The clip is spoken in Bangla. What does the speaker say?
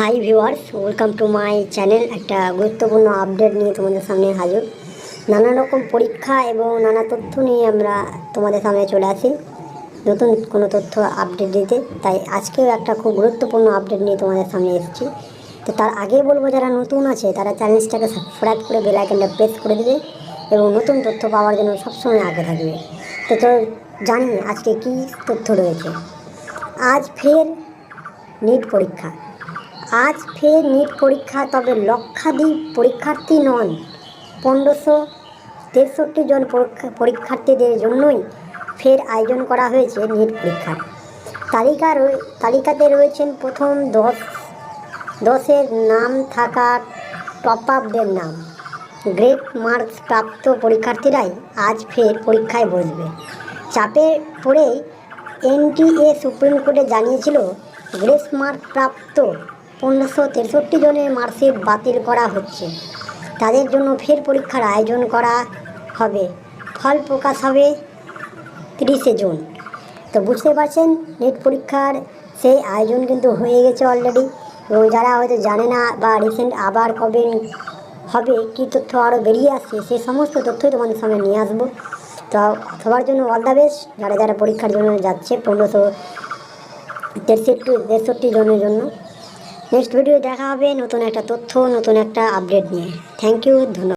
Hi viewers welcome to my channel একটা গুরুত্বপূর্ণ আপডেট নিয়ে তোমাদের সামনে হাজির। নানা রকম পরীক্ষা এবং নানা তথ্য নিয়ে আমরা তোমাদের সামনে চলে আসি। নতুন কোনো তথ্য আপডেট দিতে। তাই আজকেও একটা খুব গুরুত্বপূর্ণ আপডেট নিয়ে তোমাদের সামনে এসেছি। তো তার আগে বলব, যারা নতুন আছে, তারা চ্যানেলটাকে সাবস্ক্রাইব করে বেল আইকনটা প্রেস করে দেবে এবং নতুন তথ্য পাওয়ার জন্য সবসময় আগে থাকবে। তো তো জানি আজকে কী তথ্য রয়েছে। আজ ফের নিট পরীক্ষা। আজ ফের নিট পরীক্ষা, তবে লক্ষাধিক পরীক্ষার্থী নন। পনেরোশো তেষট্টি জন পরীক্ষা- পরীক্ষার্থীদের জন্যই ফের আয়োজন করা হয়েছে নিট পরীক্ষার তালিকা তালিকাতে রয়েছেন প্রথম দশ, দশের নাম থাকা টপ আপদের নাম। গ্রেট মার্কস প্রাপ্ত পরীক্ষার্থীরাই আজ ফের পরীক্ষায় বসবে। চাপে পড়ে এনটিএ সুপ্রিম কোর্টে জানিয়েছিল, গ্রেস মার্ক প্রাপ্ত পনেরোশো তেষট্টি জনের মার্কশিট বাতিল করা হচ্ছে। তাদের জন্য ফের পরীক্ষার আয়োজন করা হবে। ফল প্রকাশ হবে তিরিশে জুন। তো বুঝতে পারছেন, নেট পরীক্ষার সেই আয়োজন কিন্তু হয়ে গেছে অলরেডি এবং যারা হয়তো জানে না বা রিসেন্ট আবার কবে হবে, কী তথ্য আরও বেরিয়ে আসছে, সে সমস্ত তথ্যই তোমাদের সামনে নিয়ে আসব। তো সবার জন্য অল দ্য বেস্ট যারা যারা পরীক্ষার জন্য যাচ্ছে, পনেরোশো তেষট্টি তেষট্টি জনের জন্য। নেক্সট ভিডিও দেখা হবে নতুন একটা তথ্য নতুন একটা আপডেট নিয়ে। থ্যাংক ইউ ধন্যবাদ।